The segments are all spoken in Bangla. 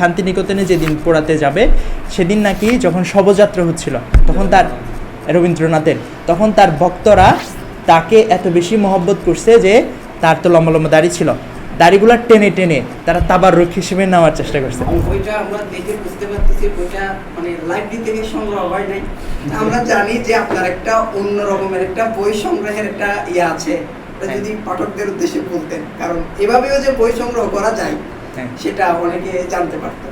শান্তিনিকেতনে যেদিন পড়াতে যাবে সেদিন নাকি যখন শবযাত্রা হচ্ছিল তখন তার রবীন্দ্রনাথের তখন তার ভক্তরা তাকে এত বেশি মহব্বত করছে যে তার তো লম্বা লম্বা দাড়ি ছিল দাড়িগুলো টেনে টেনে তারা তাবার রোগ হিসেবে নেওয়ার চেষ্টা করছে আমরা দেখে বুঝতে পারতেছি বইটা মানে লাইব্রেরি থেকে সংগ্রহ হয় নাই আমরা জানি যে আপনার একটা অন্য রকমের একটা বই সংগ্রহের একটা ইয়ে আছে হ্যাঁ। যদি পাঠকদের উদ্দেশ্যে বলতেন কারণ এভাবেও যে বই সংগ্রহ করা যায়। সেটা অনেকে জানতে পারত।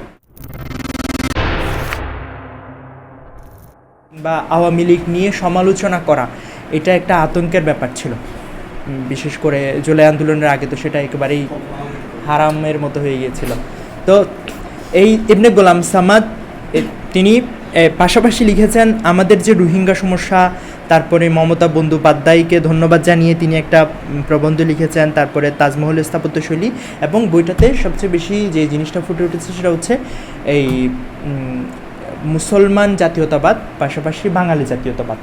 বা আওয়ামী লীগ নিয়ে সমালোচনা করা এটা একটা আতঙ্কের ব্যাপার ছিল। বিশেষ করে জুলাই আন্দোলনের আগে তো সেটা একেবারেই হারামের মতো হয়ে গিয়েছিল। তো এই ইবনে গোলাম সামাদ তিনি পাশাপাশি লিখেছেন আমাদের যে রোহিঙ্গা সমস্যা তারপরে মমতা বন্দ্যোপাধ্যায়কে ধন্যবাদ জানিয়ে তিনি একটা প্রবন্ধ লিখেছেন তারপরে তাজমহল স্থাপত্যশৈলী এবং বইটাতে সবচেয়ে বেশি যে জিনিসটা ফুটে উঠেছে সেটা হচ্ছে এই মুসলমান জাতীয়তাবাদ পাশাপাশি বাঙালি জাতীয়তাবাদ।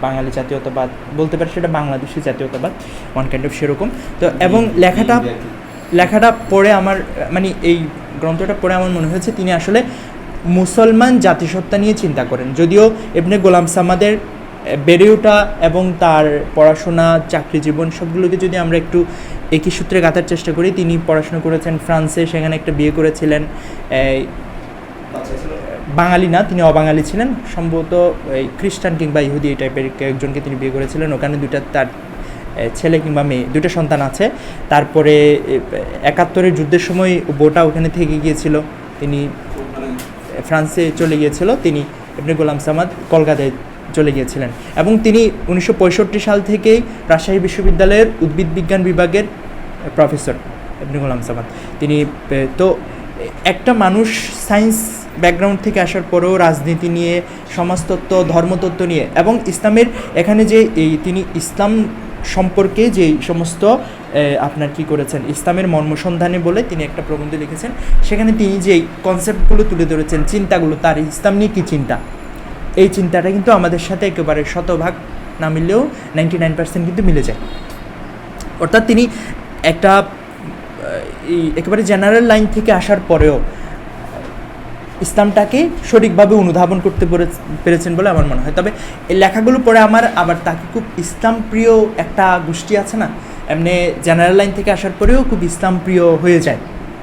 বাঙালি জাতীয়তাবাদ বলতে পারে সেটা বাংলাদেশি জাতীয়তাবাদ ওয়ান কাইন্ড অফ সেরকম। তো এবং লেখাটা লেখাটা পড়ে আমার মানে এই গ্রন্থটা পড়ে আমার মনে হয়েছে তিনি আসলে মুসলমান জাতিসত্তা নিয়ে চিন্তা করেন। যদিও এমনি গোলাম সামাদের বেড়ে ওঠা এবং তার পড়াশোনা, চাকরি জীবন সবগুলোকে যদি আমরা একটু একই সূত্রে গাঁথার চেষ্টা করি, তিনি পড়াশোনা করেছেন ফ্রান্সে, সেখানে একটা বিয়ে করেছিলেন। বাঙালি না, তিনি অবাঙালি ছিলেন। সম্ভবত এই খ্রিস্টান কিংবা ইহুদি এই টাইপের একজনকে তিনি বিয়ে করেছিলেন। ওখানে দুইটা তার ছেলে কিংবা মেয়ে দুটো সন্তান আছে। তারপরে একাত্তরের যুদ্ধের সময় বোটা ওখানে থেকে গিয়েছিল। তিনি ফ্রান্সে চলে গিয়েছিল, তিনি ইবনে গোলাম সামাদ কলকাতায় চলে গিয়েছিলেন। এবং তিনি উনিশশো পঁয়ষট্টি সাল থেকেই রাজশাহী বিশ্ববিদ্যালয়ের উদ্ভিদ বিজ্ঞান বিভাগের প্রফেসর ইবনে গোলাম সামাদ। তিনি তো, একটা মানুষ সায়েন্স ব্যাকগ্রাউন্ড থেকে আসার পরেও রাজনীতি নিয়ে, সমাজতত্ত্ব, ধর্মতত্ত্ব নিয়ে এবং ইসলামের এখানে যে এই, তিনি ইসলাম সম্পর্কে যে সমস্ত আপনার কি করেছেন? ইসলামের মর্মসন্ধানে বলে তিনি একটা প্রবন্ধ লিখেছেন। সেখানে তিনি যে কনসেপ্টগুলো তুলে ধরেছেন, চিন্তাগুলো, তার ইসলাম নিয়ে কী চিন্তা? এই চিন্তাটা কিন্তু আমাদের সাথে একেবারে শতভাগ না মিললেও নাইনটি নাইন পার্সেন্ট কিন্তু মিলে যায়। অর্থাৎ তিনি একটা একেবারে জেনারেল লাইন থেকে আসার পরেও ইসলামটাকে সঠিকভাবে অনুধাবন করতে পেরে- পেরেছেন বলে আমার মনে হয়। তবে এই লেখাগুলো পড়ে আমার আবার তাকে খুব ইসলাম প্রিয় একটা গোষ্ঠী আছে না এমনি জেনারেল লাইন থেকে আসার পরেও খুব ইসলাম প্রিয় হয়ে যায়।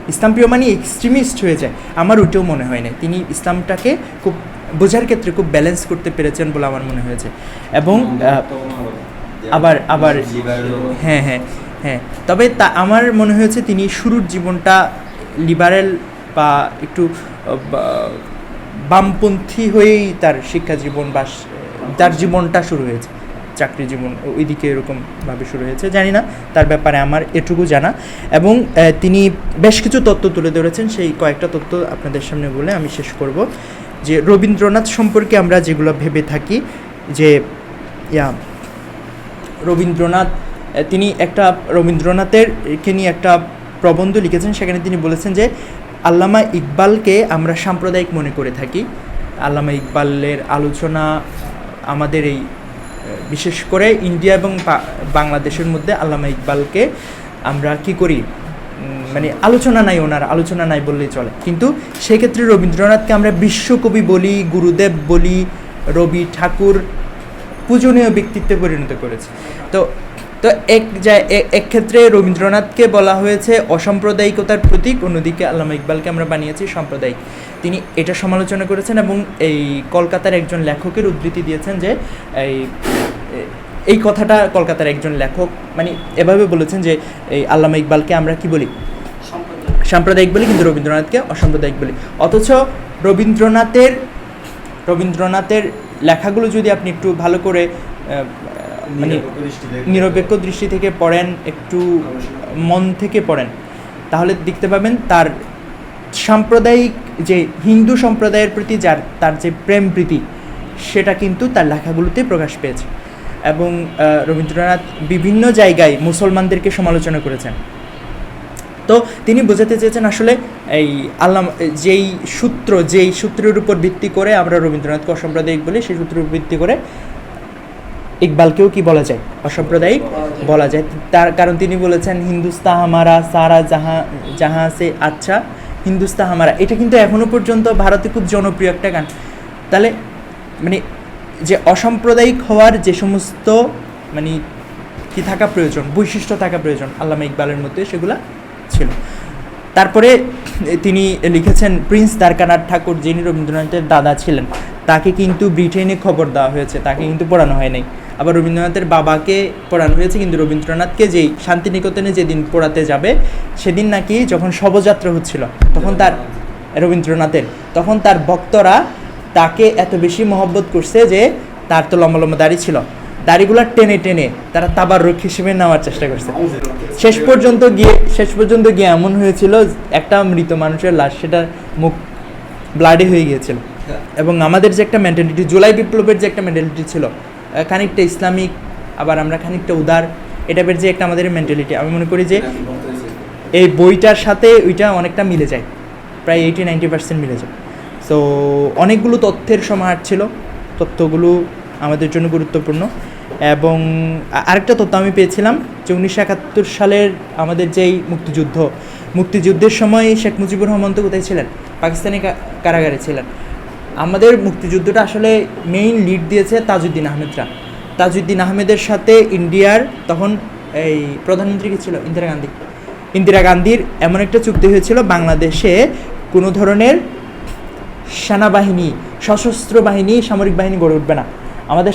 ইসলাম প্রিয় মানে এক্সট্রিমিস্ট হয়ে যায়। আমার ওইটাও মনে হয় না তিনি ইসলামটাকে খুব বোঝার ক্ষেত্রে খুব ব্যালেন্স করতে পেরেছেন বলে আমার মনে হয়েছে। এবং আবার আবার হ্যাঁ হ্যাঁ হ্যাঁ। তবে তা আমার মনে হয়েছে তিনি শুরুর জীবনটা লিবারেল বা একটু বামপন্থী হয়েই তার শিক্ষা জীবন বা তার জীবনটা শুরু হয়েছে। চাকরি জীবন ওইদিকে এরকমভাবে শুরু হয়েছে, জানি না, তার ব্যাপারে আমার এটুকু জানা। এবং তিনি বেশ কিছু তথ্য তুলে ধরেছেন, সেই কয়েকটা তথ্য আপনাদের সামনে বলে আমি শেষ করব। যে রবীন্দ্রনাথ সম্পর্কে আমরা যেগুলো ভেবে থাকি, যে, ইয়া, রবীন্দ্রনাথ তিনি একটা রবীন্দ্রনাথের কে নিয়ে একটা প্রবন্ধ লিখেছেন, সেখানে তিনি বলেছেন যে, আল্লামা ইকবালকে আমরা সাম্প্রদায়িক মনে করে থাকি। আল্লামা ইকবালের আলোচনা, আমাদের এই বিশেষ করে ইন্ডিয়া এবং বাংলাদেশের মধ্যে আল্লামা ইকবালকে আমরা কি করি? মানে আলোচনা নাই ওনার, আলোচনা নাই বললেই চলে। কিন্তু সেক্ষেত্রে রবীন্দ্রনাথকে আমরা বিশ্বকবি বলি, গুরুদেব বলি, রবি ঠাকুর পূজনীয় ব্যক্তিত্বে পরিণত করেছে। তো তো এক যা- এক ক্ষেত্রে রবীন্দ্রনাথকে বলা হয়েছে অসাম্প্রদায়িকতার প্রতীক অন্যদিকে আল্লামা ইকবালকে আমরা বানিয়েছি সাম্প্রদায়িক। তিনি এটা সমালোচনা করেছেন এবং এই কলকাতার একজন লেখকের উদ্ধৃতি দিয়েছেন যে এই এই কথাটা কলকাতার একজন লেখক মানে এভাবে বলেছেন যে এই আল্লামা ইকবালকে আমরা কি বলি? সাম্প্রদায়িক। বলি কিন্তু রবীন্দ্রনাথকে অসাম্প্রদায়িক বলি। অথচ রবীন্দ্রনাথের রবীন্দ্রনাথের লেখাগুলো যদি আপনি একটু ভালো করে মানে নিরপেক্ষ দৃষ্টি থেকে পড়েন একটু মন থেকে পড়েন তাহলে দেখতে পাবেন তার সাম্প্রদায়িক যে হিন্দু সম্প্রদায়ের প্রতি যার তার যে প্রেম প্রীতি সেটা কিন্তু তার লেখাগুলোতে প্রকাশ পেয়েছে। এবং রবীন্দ্রনাথ বিভিন্ন জায়গায় মুসলমানদেরকে সমালোচনা করেছেন। তো তিনি বোঝাতে চেয়েছেন আসলে এই আল্লাহ যেই সূত্র যেই সূত্রের উপর ভিত্তি করে আমরা রবীন্দ্রনাথকে অসাম্প্রদায়িক বলি সেই সূত্রের উপর ভিত্তি করে ইকবালকেও কি বলা যায়? অসাম্প্রদায়িক বলা যায়। তার কারণ তিনি বলেছেন হিন্দুস্তা হামারা সারা জাহা জাহা সে আচ্ছা হিন্দুস্তা হামারা এটা কিন্তু এখনও পর্যন্ত ভারতে খুব জনপ্রিয় একটা গান। তাহলে মানে যে অসাম্প্রদায়িক হওয়ার যে সমস্ত মানে কি থাকা প্রয়োজন, বৈশিষ্ট্য থাকা প্রয়োজন, আল্লামা ইকবালের মধ্যে সেগুলা ছিল। তারপরে তিনি লিখেছেন, প্রিন্স দ্বারকানাথ ঠাকুর যিনি রবীন্দ্রনাথের দাদা ছিলেন। তাকে কিন্তু ব্রিটেনে খবর দেওয়া হয়েছে, তাকে কিন্তু পড়ানো হয় নাই। আবার রবীন্দ্রনাথের বাবাকে পড়ানো হয়েছে, কিন্তু রবীন্দ্রনাথকে যেই শান্তিনিকেতনে যেদিন পড়াতে যাবে, সেদিন নাকি যখন শবযাত্রা হচ্ছিল, তখন তার রবীন্দ্রনাথের, তখন তার ভক্তরা তাকে এত বেশি মহব্বত করছে যে তার তো লম্বা লম্বা দাড়ি ছিল। দাড়িগুলো টেনে টেনে তারা তাবার রোগ হিসেবে নেওয়ার চেষ্টা করছে। শেষ পর্যন্ত গিয়ে, শেষ পর্যন্ত গিয়ে এমন হয়েছিল, একটা মৃত মানুষের লাশ সেটা মুখ ব্লাডি হয়ে গিয়েছিল। এবং আমাদের যে একটা মেন্টালিটি জুলাই বিপ্লবের যে একটা মেন্টালিটি ছিল খানিকটা ইসলামিক আবার আমরা খানিকটা উদার এটা যে একটা আমাদের মেন্টালিটি আমি মনে করি যে এই বইটার সাথে ওইটা অনেকটা মিলে যায় প্রায় এইটি নাইনটি পার্সেন্ট মিলে যায়। সো অনেকগুলো তথ্যের সমাহার ছিল তথ্যগুলো আমাদের জন্য গুরুত্বপূর্ণ এবং আরেকটা তথ্য আমি পেয়েছিলাম যে উনিশশো একাত্তর সালের আমাদের যেই মুক্তিযুদ্ধ মুক্তিযুদ্ধের সময় শেখ মুজিবুর রহমান তো কোথায় ছিলেন? পাকিস্তানি কারাগারে ছিলেন। আমাদের মুক্তিযুদ্ধটা আসলে মেইন লিড দিয়েছে তাজউদ্দিন আহমেদরা। তাজউদ্দিন আহমেদের সাথে ইন্ডিয়ার তখন এই প্রধানমন্ত্রী কি ছিল? ইন্দিরা গান্ধী। ইন্দিরা গান্ধীর এমন একটা চুক্তি হয়েছিল, বাংলাদেশে কোনো ধরনের সেনাবাহিনী, সশস্ত্র বাহিনী, সামরিক বাহিনী গড়ে উঠবে না। আমাদের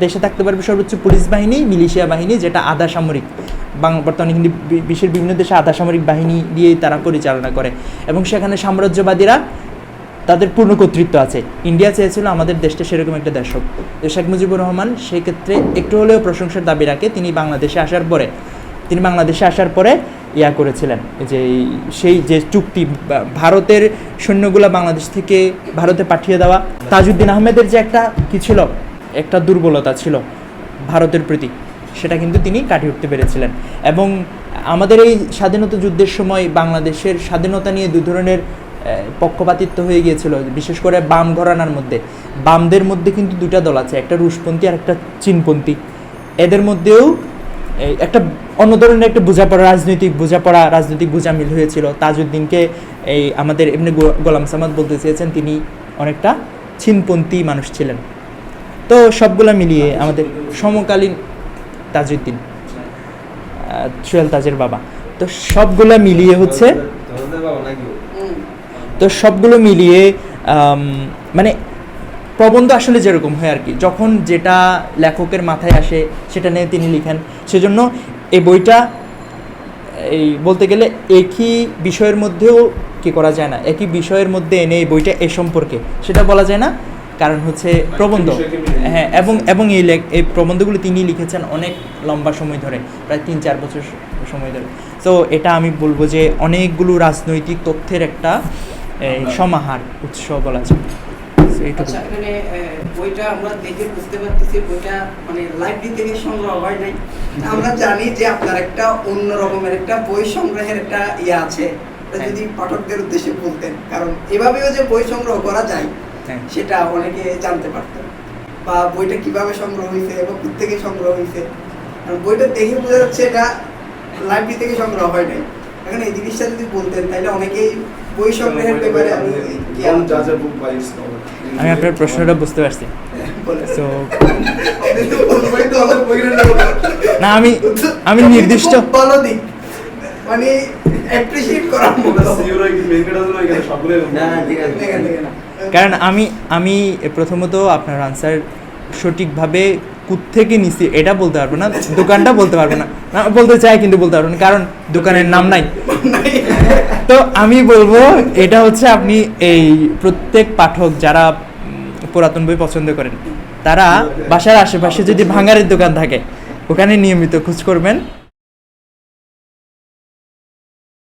দেশে থাকতে পারবে সর্বোচ্চ পুলিশ বাহিনী, মিলিশিয়া বাহিনী, যেটা আধা সামরিক। বর্তমানে কিন্তু বিশ্বের বিভিন্ন দেশে আধা সামরিক বাহিনী দিয়েই তারা পরিচালনা করে। এবং সেখানে সাম্রাজ্যবাদীরা তাদের পূর্ণ কর্তৃত্ব আছে। ইন্ডিয়া চেয়েছিল আমাদের দেশটা সেরকম একটা দেশ হোক তো শেখ মুজিবুর রহমান সেই ক্ষেত্রে একটু হলেও প্রশংসার দাবি রাখে। তিনি বাংলাদেশে আসার পরে, তিনি বাংলাদেশে আসার পরে ইয়া করেছিলেন। যে সেই যে চুক্তি ভারতের সৈন্যগুলো বাংলাদেশ থেকে ভারতে পাঠিয়ে দেওয়া। তাজউদ্দিন আহমেদের যে একটা কি ছিল? একটা দুর্বলতা ছিল ভারতের প্রতি। সেটা কিন্তু তিনি কাটিয়ে উঠতে পেরেছিলেন। এবং আমাদের এই স্বাধীনতা যুদ্ধের সময় বাংলাদেশের স্বাধীনতা নিয়ে দু ধরনের পক্ষপাতিত্ব হয়ে গিয়েছিল বিশেষ করে বাম ঘরানার মধ্যে। বামদের মধ্যে কিন্তু দুটা দল আছে একটা রুশপন্থী আর একটা চীনপন্থী। এদের মধ্যেও একটা অন্য ধরনের একটা বোঝাপড়া রাজনৈতিক বোঝাপড়া রাজনৈতিক বোঝামিল হয়েছিল। তাজউদ্দিনকে এই আমাদের এমনি গোলাম সামাদ বলতে চেয়েছেন তিনি অনেকটা চীনপন্থী মানুষ ছিলেন। তো সবগুলা মিলিয়ে আমাদের সমকালীন তাজউদ্দিন সোহেল তাজের বাবা। তো সবগুলা মিলিয়ে হচ্ছে। তো সবগুলো মিলিয়ে মানে প্রবন্ধ আসলে যেরকম হয় আর কি যখন যেটা লেখকের মাথায় আসে সেটা নিয়ে তিনি লিখেন। সেজন্য এই বইটা এই বলতে গেলে একই বিষয়ের মধ্যেও কি করা যায় না একই বিষয়ের মধ্যে এনে এই বইটা এ সম্পর্কে সেটা বলা যায় না। কারণ হচ্ছে প্রবন্ধ। হ্যাঁ এবং এবং এই লেখ এই প্রবন্ধগুলো তিনি লিখেছেন অনেক লম্বা সময় ধরে প্রায় তিন চার বছর সময় ধরে। তো এটা আমি বলব যে অনেকগুলো রাজনৈতিক তথ্যের একটা এই, সমাহার উৎস বলা যায়। আচ্ছা এখানে বইটা আমরা দেখে বুঝতে পারতেছি বইটা মানে লাইব্রেরি থেকে সংগ্রহ হয় নাই। আমরা জানি যে আপনার একটা অন্য রকমের একটা বই সংগ্রহের একটা ইয়ে আছে। হ্যাঁ। যদি পাঠকদের উদ্দেশ্যে বলতেন কারণ এভাবেও যে বই সংগ্রহ করা যায় হ্যাঁ। সেটা অনেকে জানতে পারতেন বা বইটা কীভাবে সংগ্রহ হয়েছে এবং থেকে সংগ্রহ হয়েছে বইটা দেখে বোঝা যাচ্ছে এটা লাইব্রেরি থেকে সংগ্রহ হয় নাই। এখন এই জিনিসটা যদি বলতেন তাহলে অনেকেই ব্যাপারে আমি আপনার প্রশ্নটা বুঝতে পারছি। বইয়ের না আমি আমি নির্দিষ্ট ভালো দিক। মানে অ্যাপ্রিশিয়েট করার কারণ আমি আমি প্রথমত আপনার আনসার সঠিকভাবে থেকে নিছি এটা বলতে পারব না দোকানটা বলতে পারব না। না, বলতে চাই কিন্তু বলতে পারব না কারণ দোকানের নাম নাই। তো আমি বলব এটা হচ্ছে আপনি এই প্রত্যেক পাঠক যারা পুরাতন বই পছন্দ করেন তারা বাসার আশেপাশে যদি ভাঙারের দোকান থাকে ওখানে নিয়মিত খোঁজ করবেন।